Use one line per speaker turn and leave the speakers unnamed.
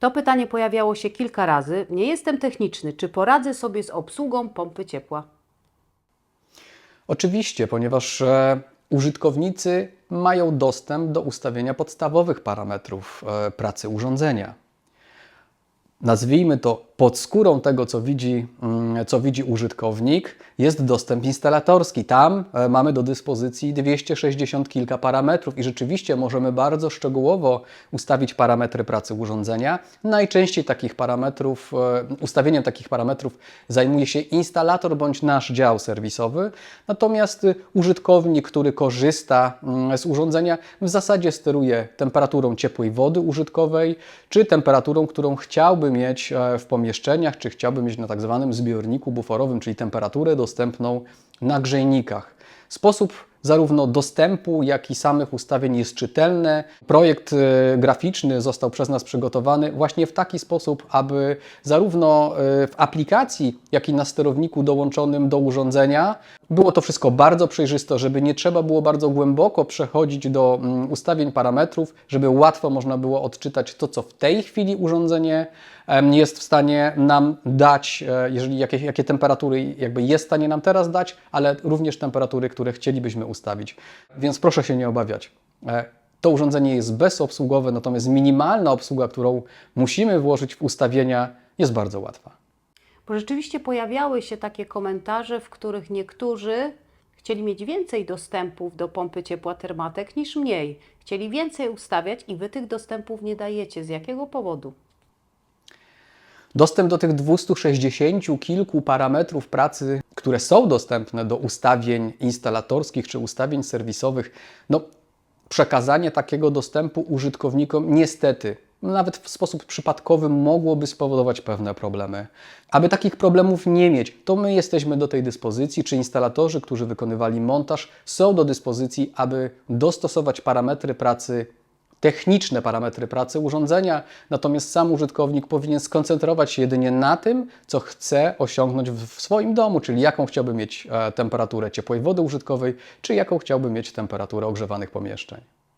To pytanie pojawiało się kilka razy. Nie jestem techniczny. Czy poradzę sobie z obsługą pompy ciepła?
Oczywiście, ponieważ e, użytkownicy mają dostęp do ustawienia podstawowych parametrów e, pracy urządzenia. Nazwijmy to pod skórą tego, co widzi, mm, co widzi użytkownik, jest dostęp instalatorski. Tam e, mamy do dyspozycji 260 kilka parametrów i rzeczywiście możemy bardzo szczegółowo ustawić parametry pracy urządzenia. Najczęściej takich parametrów, e, ustawieniem takich parametrów zajmuje się instalator bądź nasz dział serwisowy. Natomiast y, użytkownik, który korzysta mm, z urządzenia, w zasadzie steruje temperaturą ciepłej wody użytkowej, czy temperaturą, którą chciałby mieć e, w pomieszczeniach, czy chciałby mieć na tak zwanym zbiorniku buforowym, czyli temperaturę dostępną na grzejnikach. Sposób zarówno dostępu, jak i samych ustawień jest czytelny. Projekt e, graficzny został przez nas przygotowany właśnie w taki sposób, aby zarówno e, w aplikacji, jak i na sterowniku dołączonym do urządzenia było to wszystko bardzo przejrzyste, żeby nie trzeba było bardzo głęboko przechodzić do mm, ustawień parametrów, żeby łatwo można było odczytać to, co w tej chwili urządzenie jest w stanie nam dać, e, jeżeli jakie, jakie temperatury jakby jest w stanie nam teraz dać, ale również temperatury, które chcielibyśmy ustawić. Więc proszę się nie obawiać. E, To urządzenie jest bezobsługowe, natomiast minimalna obsługa, którą musimy włożyć w ustawienia, jest bardzo łatwa.
Bo rzeczywiście pojawiały się takie komentarze, w których niektórzy chcieli mieć więcej dostępów do pompy ciepła termatek niż mniej. Chcieli więcej ustawiać i Wy tych dostępów nie dajecie. Z jakiego powodu?
Dostęp do tych 260 kilku parametrów pracy, które są dostępne do ustawień instalatorskich czy ustawień serwisowych, no, przekazanie takiego dostępu użytkownikom niestety, nawet w sposób przypadkowy, mogłoby spowodować pewne problemy. Aby takich problemów nie mieć, to my jesteśmy do tej dyspozycji, czy instalatorzy, którzy wykonywali montaż, są do dyspozycji, aby dostosować parametry pracy techniczne parametry pracy urządzenia, natomiast sam użytkownik powinien skoncentrować się jedynie na tym, co chce osiągnąć w swoim domu, czyli jaką chciałby mieć e, temperaturę ciepłej wody użytkowej, czy jaką chciałby mieć temperaturę ogrzewanych pomieszczeń.